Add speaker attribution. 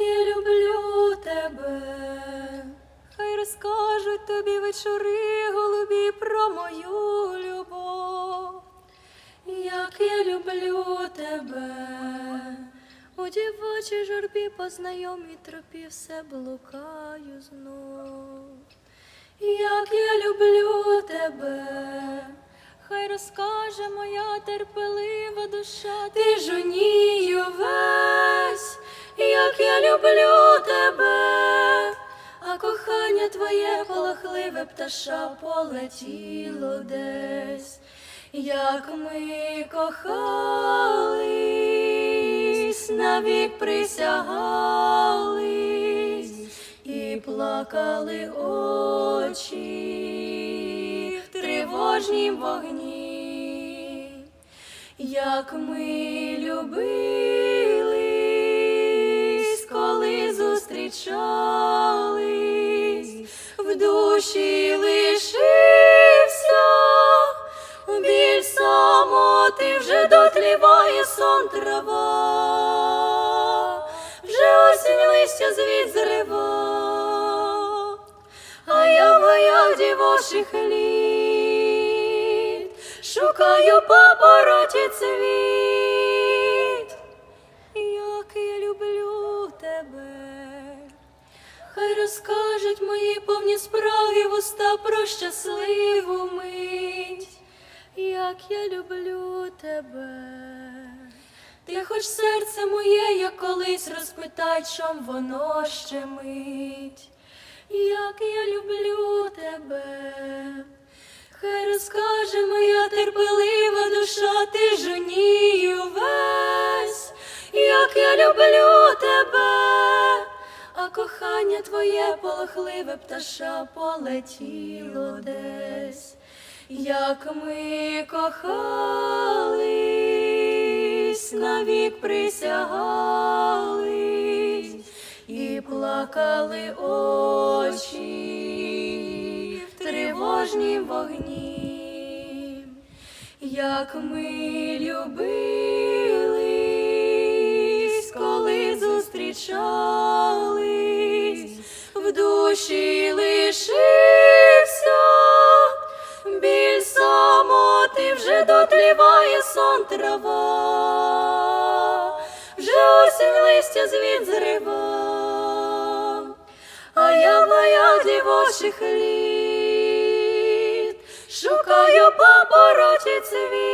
Speaker 1: я люблю тебе, хай розкажуть тобі вечори голубі про мою любов, як я люблю тебе, у дівочій журбі по знайомій тропі все блукаю знов. Як я люблю тебе, хай розкаже моя терпелива душа, ти жонію кохання твоє полохливе пташа полетіло десь, як ми кохались, навік присягались і плакали очі в тривожнім вогні, як ми любились, коли зустрічались, в душі лишився. Біль самоти, вже дотліває сон трава, вже осінь листя звід зрива, а я в гаях дівочих літ. Шукаю папороті цвіт, Хай розкажуть мої повні справи вуста про щасливу мить, як я люблю тебе. Ти хоч серце моє, як колись розпитай, чом воно ще мить, як я люблю кохання твоє полохливе пташа полетіло десь, як ми кохались, навік присягались і плакали очі в тривожнім вогні, як ми любились, коли зустрічались, вже дотліває сон трава, вже осінь листя звін зрива, а я моя дівочих літ шукаю папороті цвіт,